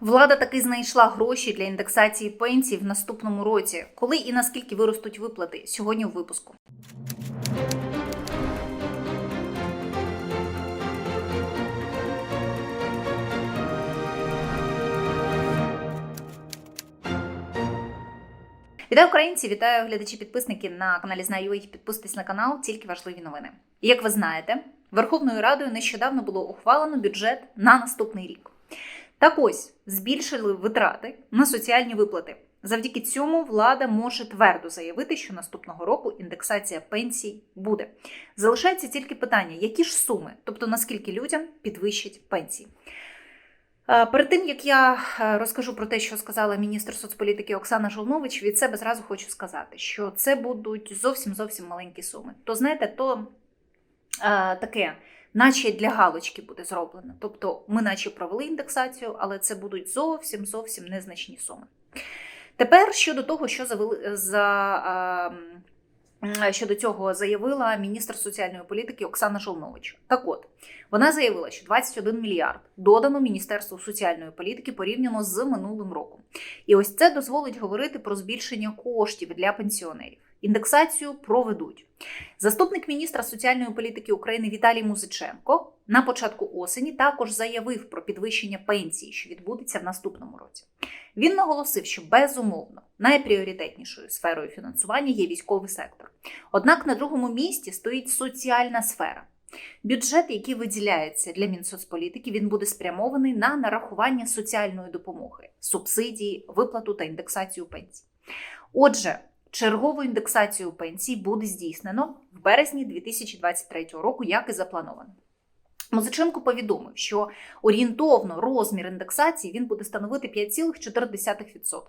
Влада таки знайшла гроші для індексації пенсій в наступному році. Коли і наскільки виростуть виплати сьогодні у випуску. Вітаю українці! Вітаю глядачі-підписники на каналі Знаю. Підписуйтесь на канал, тільки важливі новини. Як ви знаєте, Верховною Радою нещодавно було ухвалено бюджет на наступний рік. Так ось збільшили витрати на соціальні виплати. Завдяки цьому влада може твердо заявити, що наступного року індексація пенсій буде. Залишається тільки питання, які ж суми, тобто наскільки людям підвищать пенсії. Е, Перед тим як я е, розкажу про те, що сказала міністр соцполітики Оксана Жолнович, від себе зразу хочу сказати, що це будуть зовсім зовсім маленькі суми. То знаєте, то е, таке, наче для галочки буде зроблено. Тобто, ми, наче провели індексацію, але це будуть зовсім зовсім незначні суми. Тепер щодо того, що завели за. е, Щодо цього заявила міністр соціальної політики Оксана Жолнович. Так от, вона заявила, що 21 мільярд додано Міністерству соціальної політики порівняно з минулим роком. І ось це дозволить говорити про збільшення коштів для пенсіонерів. Індексацію проведуть. Заступник міністра соціальної політики України Віталій Музиченко на початку осені також заявив про підвищення пенсії, що відбудеться в наступному році. Він наголосив, що безумовно найпріоритетнішою сферою фінансування є військовий сектор. Однак на другому місці стоїть соціальна сфера. Бюджет, який виділяється для Мінсоцполітики, він буде спрямований на нарахування соціальної допомоги, субсидії, виплату та індексацію пенсій. Отже, чергову індексацію пенсій буде здійснено в березні 2023 року, як і заплановано. Музиченко повідомив, що орієнтовно розмір індексації він буде становити 5,4%.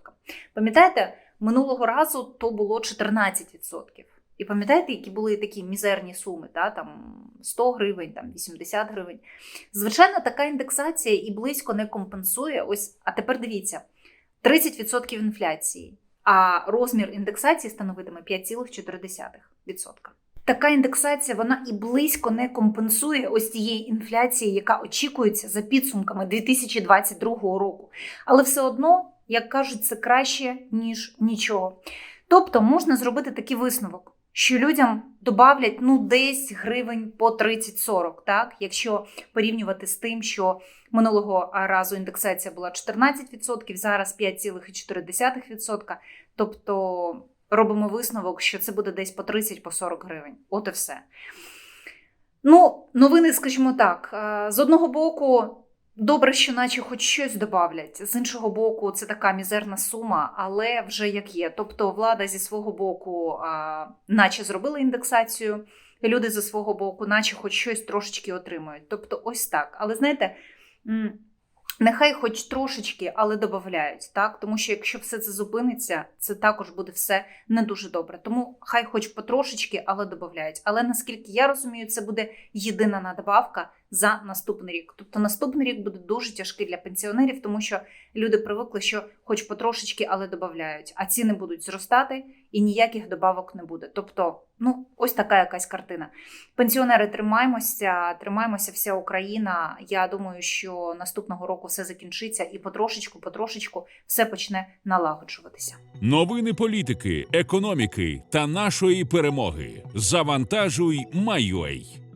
Пам'ятаєте, минулого разу то було 14%. І пам'ятаєте, які були такі мізерні суми, та, там 100 гривень, там 80 гривень. Звичайно, така індексація і близько не компенсує. Ось, а тепер дивіться: 30% інфляції, а розмір індексації становитиме 5,4%. Така індексація вона і близько не компенсує ось тієї інфляції, яка очікується за підсумками 2022 року. Але все одно, як кажуть, це краще, ніж нічого. Тобто можна зробити такий висновок, що людям добавлять ну, десь гривень по 30-40, так? якщо порівнювати з тим, що минулого разу індексація була 14%, зараз 5,4%. Тобто робимо висновок, що це буде десь по 30 по 40 гривень. От і все. Ну, новини, скажімо так, з одного боку, добре, що наче хоч щось добавлять. З іншого боку, це така мізерна сума, але вже як є. Тобто, влада зі свого боку, а, наче зробила індексацію, люди зі свого боку, наче хоч щось трошечки отримують. Тобто, ось так. Але знаєте. Нехай хоч трошечки, але додають, так? Тому що якщо все це зупиниться, це також буде все не дуже добре. Тому хай хоч потрошечки, але додають. Але наскільки я розумію, це буде єдина надбавка за наступний рік. Тобто наступний рік буде дуже тяжкий для пенсіонерів, тому що люди привикли, що хоч потрошечки, але додають, а ціни будуть зростати і ніяких добавок не буде. Тобто, ну ось така якась картина. Пенсіонери, тримаємося, тримаємося, вся Україна. Я думаю, що наступного року все закінчиться і потрошечку, потрошечку все почне налагоджуватися. Новини політики, економіки та нашої перемоги. Завантажуй Майой.